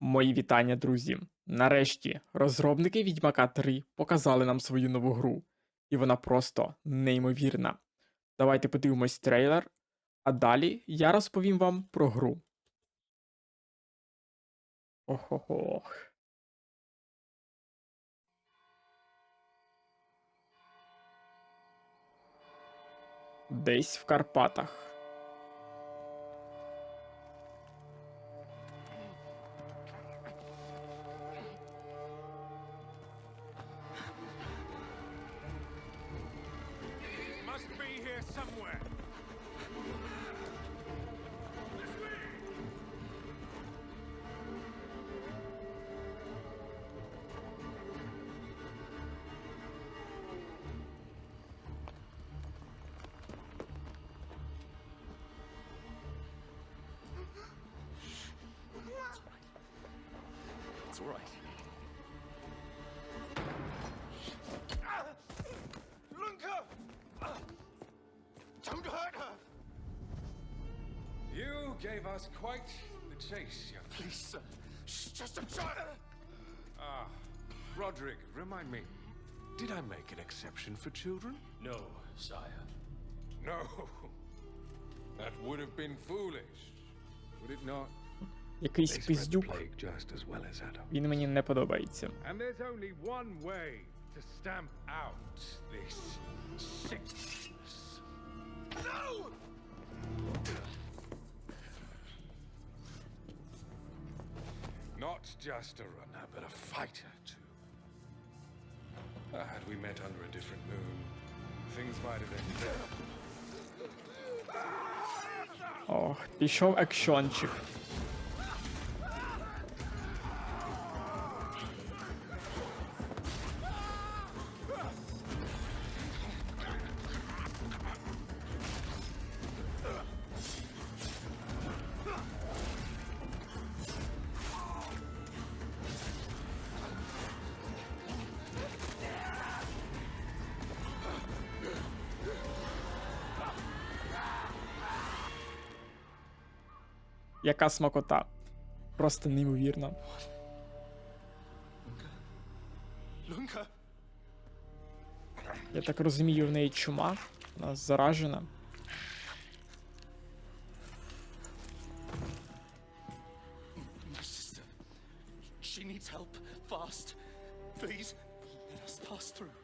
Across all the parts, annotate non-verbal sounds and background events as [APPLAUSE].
Мої вітання, друзі. Нарешті розробники Відьмака 3 показали нам свою нову гру, і вона просто неймовірна. Давайте подивимось трейлер, а далі я розповім вам про гру. Охо-хох. Десь в Карпатах. It's all right. Lunka! Don't hurt her! You gave us quite the chase, young. Please, sir. She's just a child. Ah, Roderick, remind me. Did I make an exception for children? No, sire. No. [LAUGHS] That would have been foolish, would it not? Якийсь They spread the пиздюк, plague just as well as Adam. він мені не подобається. And there's only one way to stamp out this sickness. No! Not just a runner, but a fighter too. Ah, had we met under a different moon, things might have ended better. Ох, пішов екшончик. Яка смакота. Просто неймовірно. Я так розумію, в неї чума, вона заражена. She needs help. Fast. Please, let us pass through.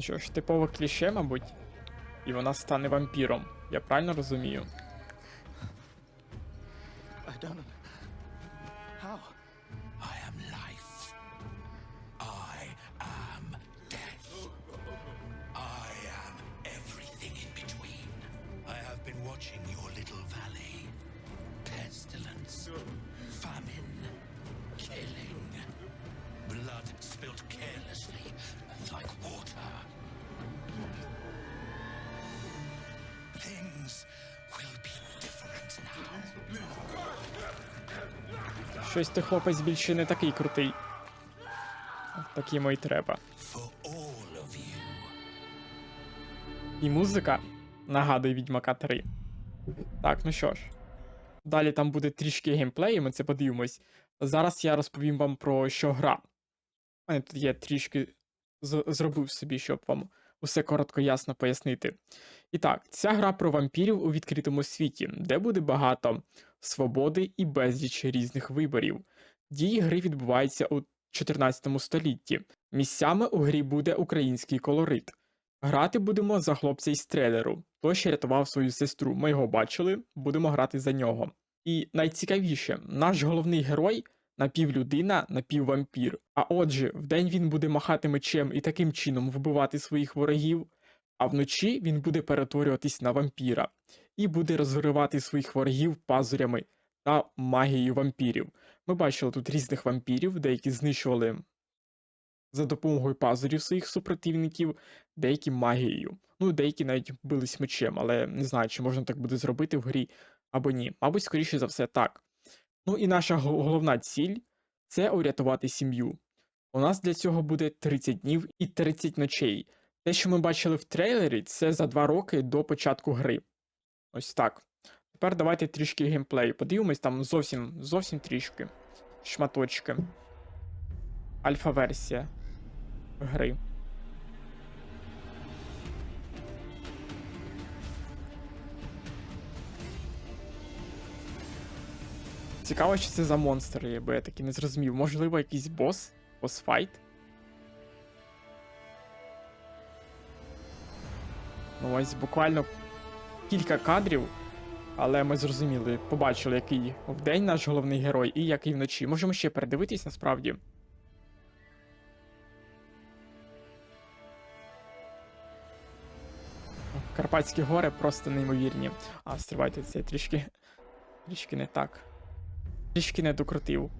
Що ж, типове кліше, мабуть, і вона стане вампіром. Я правильно розумію? Щось ти хлопець більше не такий крутий. Так йому й треба. І музика нагадує Відьмака 3. Так, ну що ж. Далі там буде трішки геймплею, ми це подивимось. Зараз я розповім вам про що гра. У мене тут є трішки зробив собі, щоб вам усе коротко ясно пояснити. І так, ця гра про вампірів у відкритому світі, де буде багато свободи і безліч різних виборів. Дії гри відбуваються у 14 столітті. Місцями у грі буде український колорит. Грати будемо за хлопця із трейлеру. Той ще рятував свою сестру. Ми його бачили, будемо грати за нього. І найцікавіше, наш головний герой напівлюдина, напіввампір. А отже, вдень він буде махати мечем і таким чином вбивати своїх ворогів, а вночі він буде перетворюватись на вампіра і буде розривати своїх ворогів пазурями та магією вампірів. Ми бачили тут різних вампірів, деякі знищували за допомогою пазурів своїх супротивників, деякі магією. Ну, деякі навіть бились мечем, але не знаю, чи можна так буде зробити в грі або ні. Мабуть, скоріше за все, так. Ну і наша головна ціль це урятувати сім'ю. У нас для цього буде 30 днів і 30 ночей. Те, що ми бачили в трейлері, це за 2 роки до початку гри. Ось так. Тепер давайте трішки геймплею. Подивимось там зовсім зовсім трішки. Шматочки. Альфа-версія гри. Цікаво, що це за монстр є, бо я таки не зрозумів. Можливо, якийсь бос? Босфайт? Ну ось буквально кілька кадрів, але ми зрозуміли, побачили, який вдень наш головний герой і який вночі. Можемо ще передивитись насправді. Карпатські гори просто неймовірні. А, стривайте, це трішки. Трішки не так. Трішки не докрутив.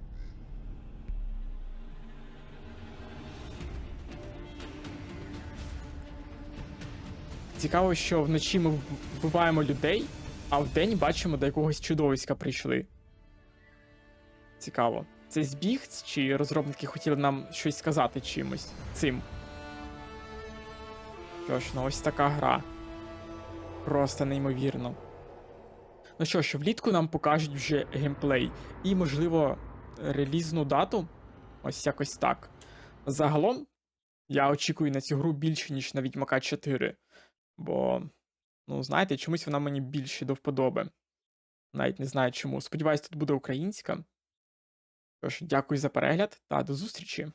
Цікаво, що вночі ми вбиваємо людей, а вдень бачимо, до якогось чудовиська прийшли. Цікаво. Це збіг, чи розробники хотіли нам щось сказати чимось цим? Що ж, ну ось така гра. Просто неймовірно. Ну що ж, влітку нам покажуть вже геймплей і, можливо, релізну дату. Ось якось так. Загалом, я очікую на цю гру більше, ніж на Відьмака 4. Бо, ну, знаєте, чомусь вона мені більше до вподоби. Навіть не знаю чому. Сподіваюсь, тут буде українська. Тож, дякую за перегляд та до зустрічі!